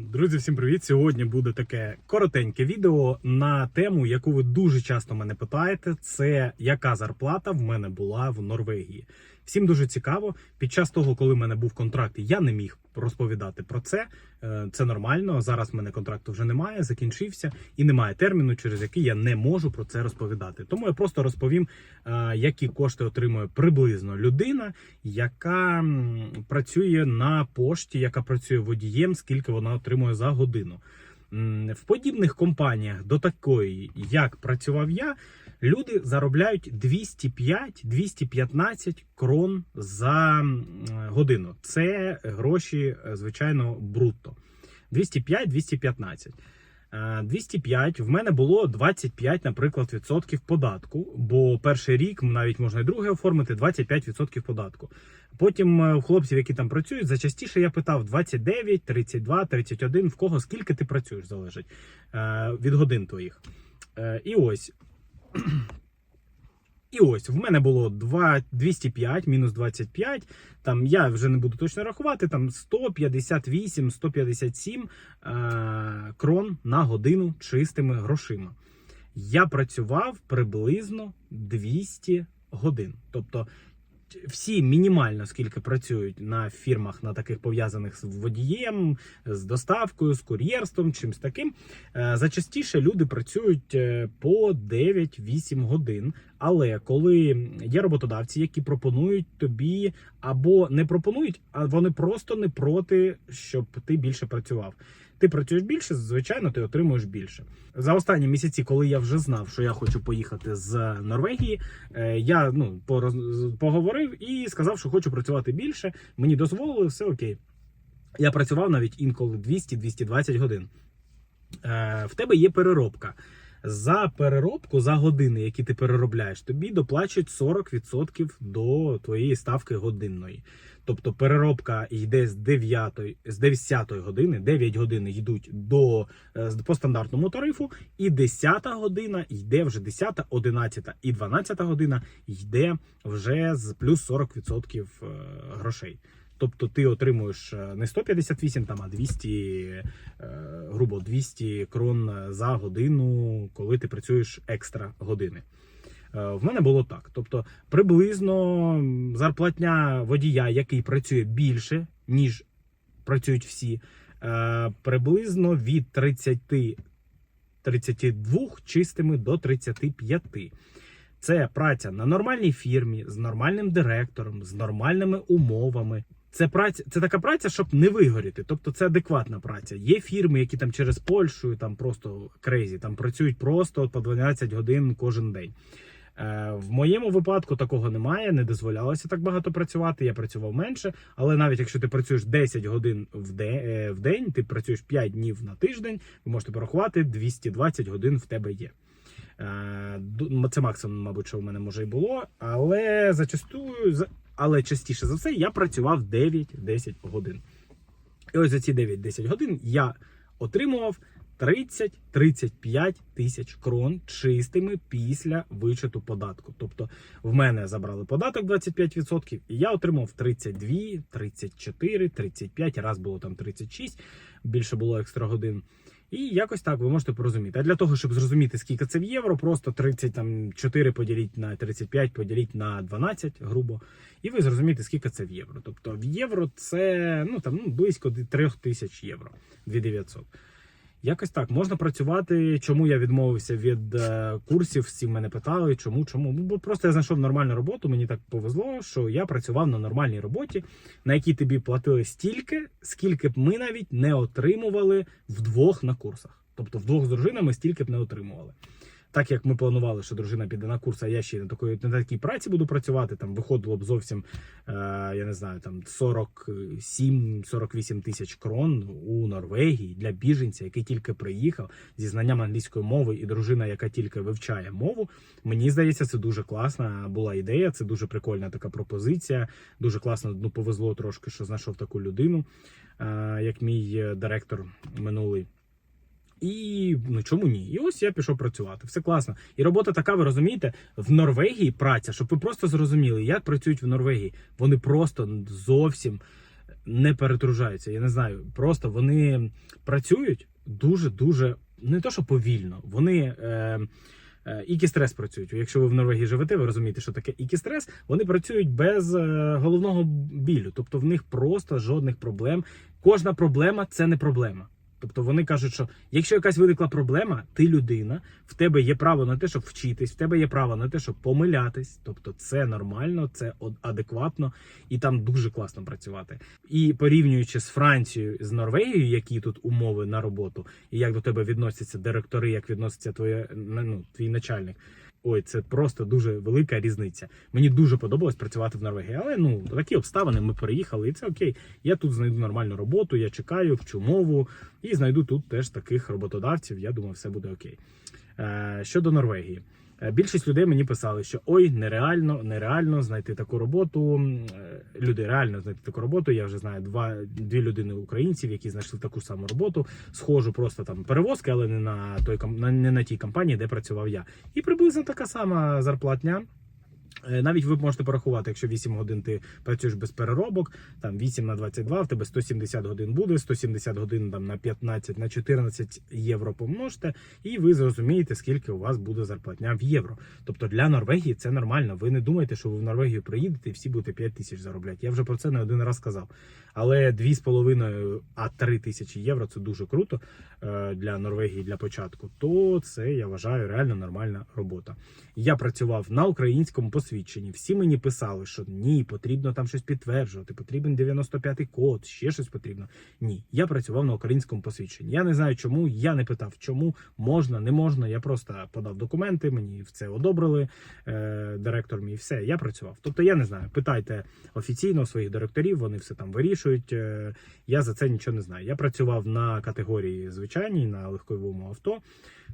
Друзі, всім привіт! Сьогодні буде таке коротеньке відео на тему, яку ви дуже часто мене питаєте. Це яка зарплата в мене була в Норвегії. Всім дуже цікаво. Під час того, коли в мене був контракт, я не міг розповідати про це. Е, Це нормально. Зараз в мене контракту вже немає, закінчився і немає терміну, через який я не можу про це розповідати. Тому я просто розповім, е, які кошти отримує приблизно людина, яка працює на пошті, яка працює водієм, скільки вона отримує за годину. В подібних компаніях до такої, як працював я, люди заробляють 205-215 крон за годину. Це гроші, е, звичайно, брутто. 205-215. Е, 205 в мене було 25, наприклад, відсотків податку, бо перший рік навіть можна і другий оформити 25 відсотків податку. Потім е, у хлопців, які там працюють, зачастіше я питав 29, 32, 31, в кого скільки ти працюєш, залежить е, від годин твоїх. Е, І ось. І ось в мене було 2, 205 мінус 25. Там я вже не буду точно рахувати. Там 158, 157 е, крон на годину чистими грошима. Я працював приблизно 200 годин. Тобто всі мінімально скільки працюють на фірмах, на таких пов'язаних з водієм, з доставкою, з кур'єрством, чимось таким. е, Зачастіше люди працюють е, по 9-8 годин. Але коли є роботодавці, які пропонують тобі або не пропонують, а вони просто не проти, щоб ти більше працював. Ти працюєш більше, звичайно, ти отримуєш більше. За останні місяці, коли я вже знав, що я хочу поїхати з Норвегії, е, я ну пороз- поговорив і сказав, що хочу працювати більше. Мені дозволили, все окей. Я працював навіть інколи 200-220 годин. Е, В тебе є переробка. За переробку за години, які ти переробляєш, тобі доплачують 40% до твоєї ставки годинної. Тобто переробка йде з 9, з 10 години, 9 годин йдуть до е, по стандартному тарифу, і 10 година йде вже 10, 11 і 12 година йде вже з плюс 40% е, грошей. Тобто ти отримуєш е, не 158, там, а 200, е, грубо 200 крон за годину, коли ти працюєш екстра години. Е, В мене було так. Тобто, приблизно зарплатня водія, який працює більше, ніж працюють всі, приблизно від 30 32 чистими до 35. Це праця на нормальній фірмі з нормальним директором, з нормальними умовами. Це праця, це така праця, щоб не вигоріти. Тобто це адекватна праця. Є фірми, які там через Польщу там просто крейзі, там працюють просто по 12 годин кожен день. Е, В моєму випадку такого немає, не дозволялося так багато працювати. Я працював менше, але навіть якщо ти працюєш 10 годин в день, е, в день ти працюєш 5 днів на тиждень, ви можете порахувати 220 годин в тебе є. Е, Це максимум, мабуть, що в мене може і було, але зачастую, за- але частіше за все, я працював 9-10 годин. І ось за ці 9-10 годин я отримував 30-35 тисяч крон чистими після вичету податку. Тобто в мене забрали податок 25%, і я отримав 32, 34, 35, раз було там 36, більше було екстра годин. І якось так ви можете порозуміти. А для того, щоб зрозуміти, скільки це в євро, просто 34 поділіть на 35, поділіть на 12, грубо, і ви зрозумієте, скільки це в євро. Тобто в євро це ну там ну, близько 3 тисяч євро, 2900. Якось так можна працювати. Чому я відмовився від е, курсів? Всі мене питали, чому, чому? Бо просто я знайшов нормальну роботу. Мені так повезло, що я працював на нормальній роботі, на якій тобі платили стільки, скільки б ми навіть не отримували вдвох на курсах. Тобто вдвох з дружинами стільки б не отримували. Так як ми планували, що дружина піде на курс, а я ще на такої на такій праці буду працювати. Там виходило б зовсім, е, я не знаю, там 47-48 тисяч крон у Норвегії для біженця, який тільки приїхав зі знанням англійської мови, і дружина, яка тільки вивчає мову. Мені здається, це дуже класна була ідея. Це дуже прикольна така пропозиція. Дуже класно ну, повезло трошки, що знайшов таку людину, е, як мій е, директор минулий. І ну чому ні? І ось я пішов працювати. Все класно. І робота така, ви розумієте, в Норвегії праця, щоб ви просто зрозуміли, як працюють в Норвегії. Вони просто зовсім не перетружаються. Я не знаю. Просто вони працюють дуже дуже не то, що повільно. Вони. Е, е, Ікістрес працюють. Якщо ви в Норвегії живете, ви розумієте, що таке ікістрес. Вони працюють без е, головного білю, тобто в них просто жодних проблем. Кожна проблема це не проблема. Тобто вони кажуть, що якщо якась виникла проблема, ти людина, в тебе є право на те, щоб вчитись, в тебе є право на те, щоб помилятись. Тобто це нормально, це адекватно і там дуже класно працювати. І порівнюючи з Францією, з Норвегією, які тут умови на роботу, і як до тебе відносяться директори, як відноситься твоє ну, твій начальник. Ой, це просто дуже велика різниця. Мені дуже подобалось працювати в Норвегії, але ну такі обставини. Ми переїхали, і це окей. Я тут знайду нормальну роботу, я чекаю, вчу мову і знайду тут теж таких роботодавців. Я думаю, все буде окей. Е, щодо Норвегії. Е, Більшість людей мені писали, що ой, нереально, нереально знайти таку роботу. Е, Люди реально знайти таку роботу. Я вже знаю два дві людини українців, які знайшли таку саму роботу. Схожу просто там перевозки, але не на той не на тій компанії, де працював я. І приблизно така сама зарплатня. Е, Навіть ви можете порахувати, якщо 8 годин ти працюєш без переробок, там 8 на 22, в тебе 170 годин буде, 170 годин там на 15, на 14 євро помножте, і ви зрозумієте, скільки у вас буде зарплатня в євро. Тобто для Норвегії це нормально. Ви не думайте, що ви в Норвегію приїдете і всі будете 5 тисяч заробляти. Я вже про це не один раз казав. Але 2,5, а 3 тисячі євро це дуже круто е, для Норвегії для початку. То це я вважаю реально нормальна робота. Я працював на українському посвідченні. Всі мені писали, що ні, потрібно там щось підтверджувати, потрібен 95-й код, ще щось потрібно. Ні, я працював на українському посвідченні. Я не знаю, чому. Я не питав, чому можна, не можна. Я просто подав документи, мені в це одобрили е, директор мій. Все, я працював. Тобто, я не знаю. Питайте офіційно своїх директорів, вони все там вирішують. Е, я за це нічого не знаю. Я працював на категорії звичайній на легковому авто.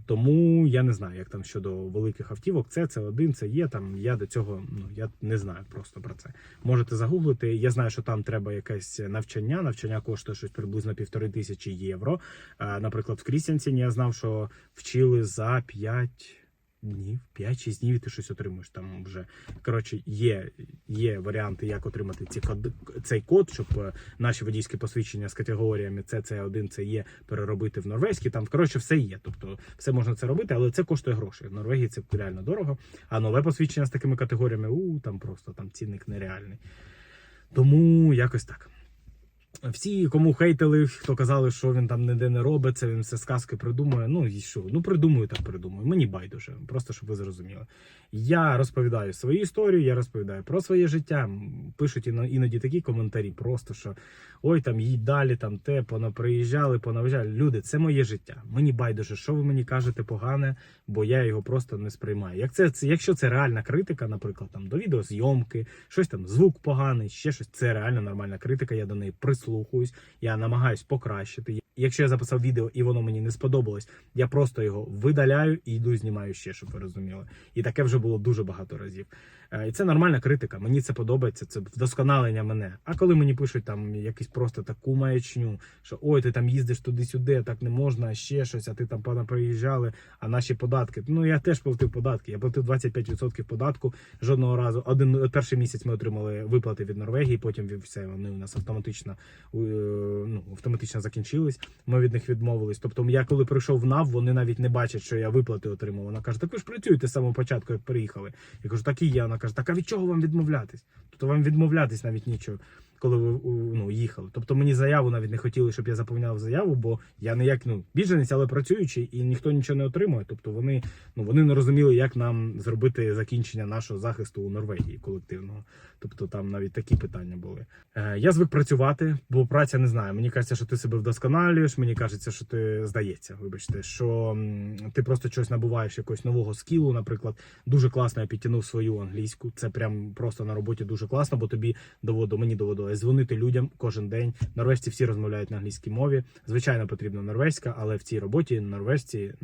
Тому я не знаю, як там щодо великих автівок. Це це один, це є. Там я до цього ну я не знаю просто про це. Можете загуглити. Я знаю, що там треба якесь навчання. Навчання коштує щось приблизно півтори тисячі євро. Наприклад, в Крістянсіні я знав, що вчили за 5 днів, 5-6 днів, і ти щось отримуєш там вже. Коротше, є, є варіанти, як отримати ці код, цей код, щоб е, наші водійські посвідчення з категоріями С, С1, це є переробити в норвезькі. Там коротше все є. Тобто все можна це робити, але це коштує грошей. В Норвегії це реально дорого. А нове посвідчення з такими категоріями, у там просто там цінник нереальний. Тому якось так. Всі, кому хейтили, хто казали, що він там ніде не робить, це він все сказки придумує. Ну і що? Ну придумую, так придумую. Мені байдуже, просто щоб ви зрозуміли. Я розповідаю свою історію, я розповідаю про своє життя. Пишуть іноді такі коментарі, просто що ой, там їдь далі, там те, понаприїжджали, понавиїжджали. Люди, це моє життя. Мені байдуже, що ви мені кажете погане, бо я його просто не сприймаю. Як це, це якщо це реальна критика, наприклад, там до відеозйомки, щось там звук поганий, ще щось, це реально нормальна критика. Я до неї прислухаюсь, я намагаюсь покращити. Якщо я записав відео і воно мені не сподобалось, я просто його видаляю і йду знімаю ще, щоб ви розуміли. І таке вже було дуже багато разів. Е, І це нормальна критика. Мені це подобається. Це вдосконалення мене. А коли мені пишуть там якусь просто таку маячню, що ой, ти там їздиш туди-сюди, так не можна, ще щось, а ти там пана приїжджали, а наші податки. Ну я теж платив податки. Я платив 25% податку жодного разу. Один перший місяць ми отримали виплати від Норвегії, потім все вони у нас автоматично ну, автоматично закінчились. Ми від них відмовились. Тобто, я коли прийшов в НАВ, вони навіть не бачать, що я виплати отримав. Вона каже: так ви ж працюєте з самого початку, як приїхали. Я кажу, так і я. Вона каже, так а від чого вам відмовлятись? Тобто вам відмовлятись навіть нічого, коли ви ну, їхали. Тобто мені заяву навіть не хотіли, щоб я заповняв заяву, бо я не як ну біженець, але працюючий, і ніхто нічого не отримує. Тобто вони ну вони не розуміли, як нам зробити закінчення нашого захисту у Норвегії колективного. Тобто там навіть такі питання були. Е, я звик працювати, бо праця не знаю. Мені кажеться, що ти себе вдосконалюєш. Мені кажеться, що ти здається, вибачте, що ти просто щось набуваєш якогось нового скілу. Наприклад, дуже класно я підтягнув свою англійську. Це прям просто на роботі дуже класно, бо тобі доводило, мені доводилось дзвонити людям кожен день. Норвежці всі розмовляють на англійській мові. Звичайно, потрібна норвезька, але в цій роботі норвежці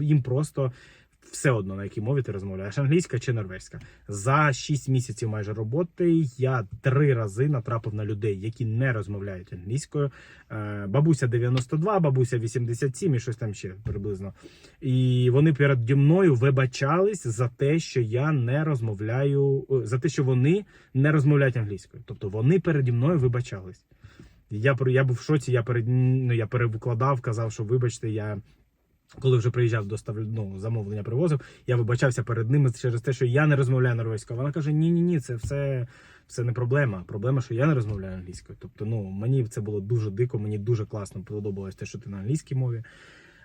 їм просто. Все одно на якій мові ти розмовляєш, англійська чи норвезька. За 6 місяців майже роботи я три рази натрапив на людей, які не розмовляють англійською. Е, Бабуся 92, бабуся 87 і щось там ще приблизно. І вони переді мною вибачались за те, що я не розмовляю, е, за те, що вони не розмовляють англійською. Тобто вони переді мною вибачались. Я я був в шоці. Я перед ну, я перекладав, казав, що вибачте, я. Коли вже приїжджав достав ну, замовлення привозив, я вибачався перед ними через те, що я не розмовляю норвезькою. Вона каже: Ні, ні, ні, це все, все не проблема. Проблема, що я не розмовляю англійською. Тобто, ну мені це було дуже дико, мені дуже класно подобалось те, що ти на англійській мові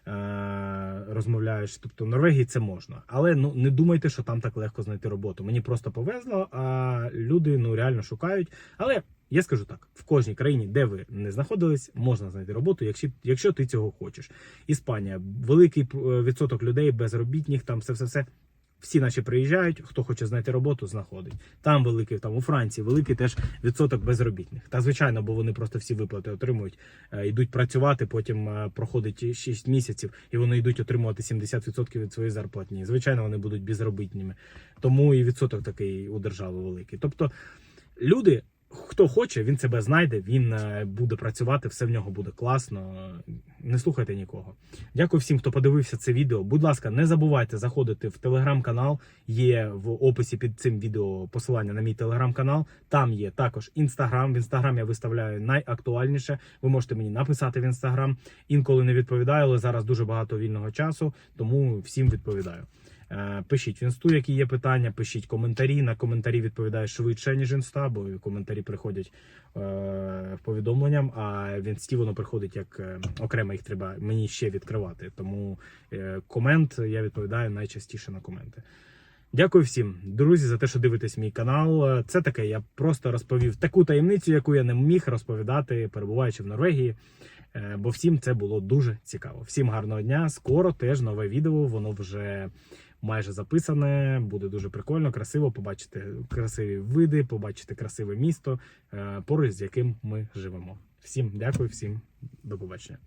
е- розмовляєш. Тобто, в Норвегії це можна. Але ну не думайте, що там так легко знайти роботу. Мені просто повезло, а люди ну реально шукають. Але я скажу так: в кожній країні, де ви не знаходились, можна знайти роботу, якщо, якщо ти цього хочеш. Іспанія, великий е, відсоток людей безробітних, там все, все, все. Всі наші приїжджають, хто хоче знайти роботу, знаходить. Там великий, там у Франції великий теж відсоток безробітних. Та звичайно, бо вони просто всі виплати отримують, е, йдуть працювати, потім е, проходить 6 місяців, і вони йдуть отримувати 70% від своєї зарплатні. Звичайно, вони будуть безробітними. Тому і відсоток такий у держави великий. Тобто люди, хто хоче, він себе знайде, він е, буде працювати, все в нього буде класно. Не слухайте нікого. Дякую всім, хто подивився це відео. Будь ласка, не забувайте заходити в телеграм-канал. Є в описі під цим відео посилання на мій телеграм-канал. Там є також інстаграм. В інстаграм я виставляю найактуальніше. Ви можете мені написати в інстаграм. Інколи не відповідаю, але зараз дуже багато вільного часу, тому всім відповідаю. Е, Пишіть в інсту, які є питання, пишіть коментарі. На коментарі відповідаю швидше, ніж інста, бо коментарі приходять е, повідомленням, а в інсті воно приходить як е, окремо, їх треба мені ще відкривати. Тому е, комент я відповідаю найчастіше на коменти. Дякую всім, друзі, за те, що дивитесь мій канал. Це таке. Я просто розповів таку таємницю, яку я не міг розповідати, перебуваючи в Норвегії. Е, Бо всім це було дуже цікаво. Всім гарного дня. Скоро теж нове відео. Воно вже майже записане. Буде дуже прикольно, красиво. Побачити красиві види, побачити красиве місто, е, поруч з яким ми живемо. Всім дякую, всім до побачення.